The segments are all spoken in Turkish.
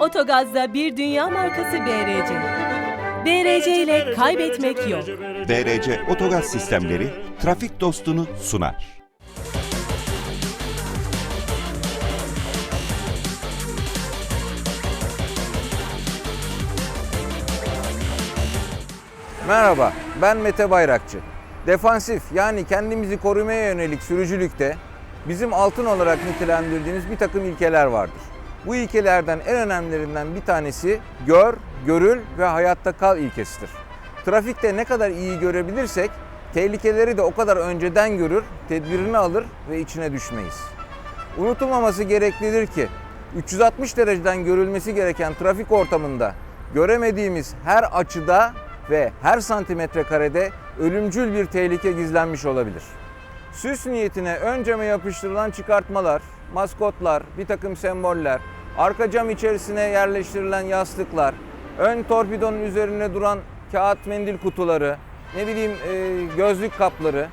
Otogaz'da bir dünya markası BRC. BRC ile kaybetmek yok. DRC Otogaz Sistemleri trafik dostunu sunar. Merhaba, ben Mete Bayrakçı. Defansif yani kendimizi korumaya yönelik sürücülükte bizim altın olarak nitelendirdiğimiz bir takım ilkeler vardır. Bu ilkelerden en önemlilerinden bir tanesi gör, görül ve hayatta kal ilkesidir. Trafikte ne kadar iyi görebilirsek tehlikeleri de o kadar önceden görür, tedbirini alır ve içine düşmeyiz. Unutulmaması gereklidir ki 360 dereceden görülmesi gereken trafik ortamında göremediğimiz her açıda ve her santimetre karede ölümcül bir tehlike gizlenmiş olabilir. Süs niyetine ön cama yapıştırılan çıkartmalar, maskotlar, bir takım semboller, arka cam içerisine yerleştirilen yastıklar, ön torpidonun üzerine duran kağıt mendil kutuları, ne bileyim e, gözlük kapları,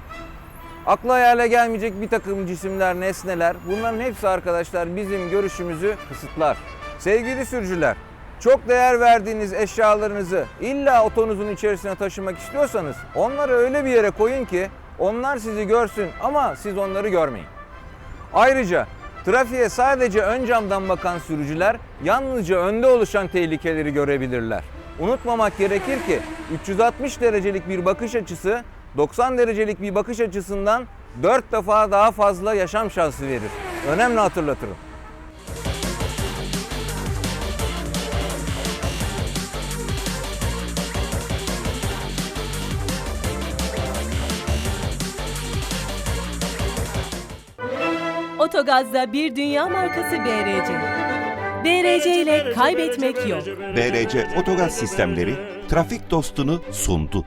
Akla hayale gelmeyecek bir takım cisimler, nesneler bunların hepsi arkadaşlar bizim görüşümüzü kısıtlar. Sevgili sürücüler, çok değer verdiğiniz eşyalarınızı illa otonuzun içerisine taşımak istiyorsanız onları öyle bir yere koyun ki onlar sizi görsün ama siz onları görmeyin. Ayrıca trafiğe sadece ön camdan bakan sürücüler yalnızca önde oluşan tehlikeleri görebilirler. Unutmamak gerekir ki 360 derecelik bir bakış açısı 90 derecelik bir bakış açısından 4 defa daha fazla yaşam şansı verir. Önemli hatırlatırım. Otogaz'da bir dünya markası BRC. BRC ile kaybetmek yok. DRC Otogaz Sistemleri trafik dostunu sundu.